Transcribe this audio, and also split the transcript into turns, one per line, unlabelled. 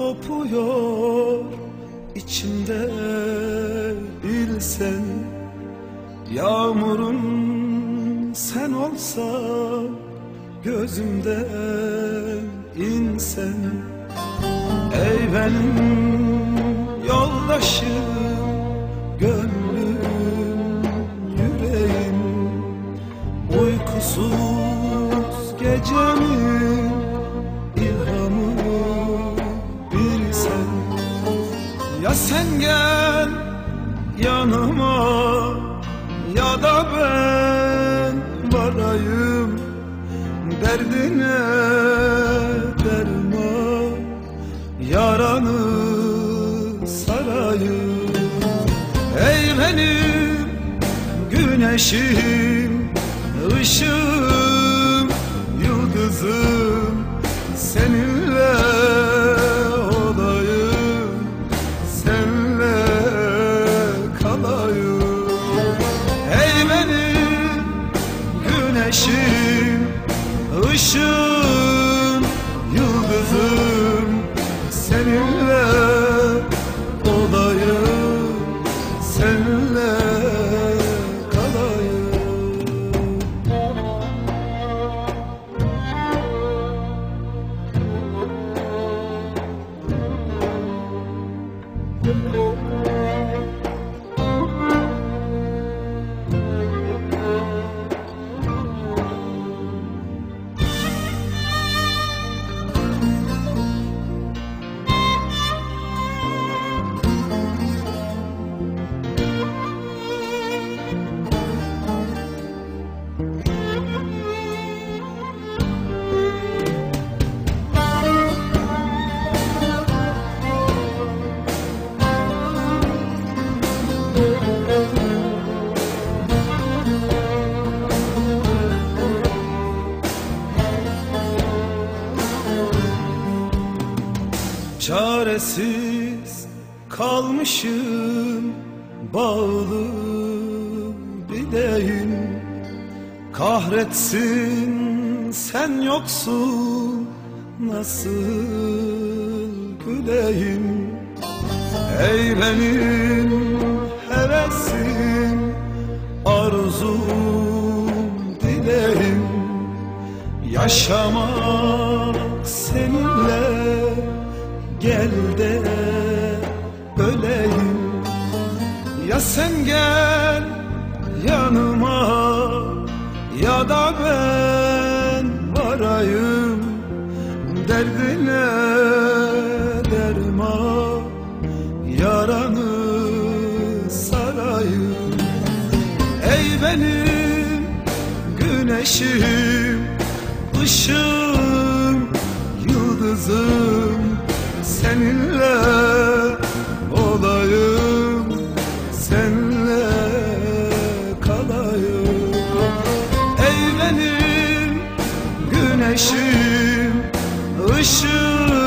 oluyor içimde bilsen Yağmurun sen olsan gözümden insen. Ey benim yoldaşım gönlüm yüreğim Uykusuz gecemin yanıma ya da ben varayım Derdine derman yaranı sarayım. Ey benim güneşim, ışığım, yıldızım Seninle ışığım, Çaresiz kalmışım bağlı bileyim Kahretsin sen yoksun nasıl güleyim? Ey benim hevesim arzum dileğim. Yaşamak seninle Gel de öleyim. Ya sen gel yanıma Ya da ben varayım. Derdine derman Yaranı sarayım. Ey benim güneşim, ışığım, yıldızım Seninle olayım, senle kalayım. Ey benim güneşim, ışığım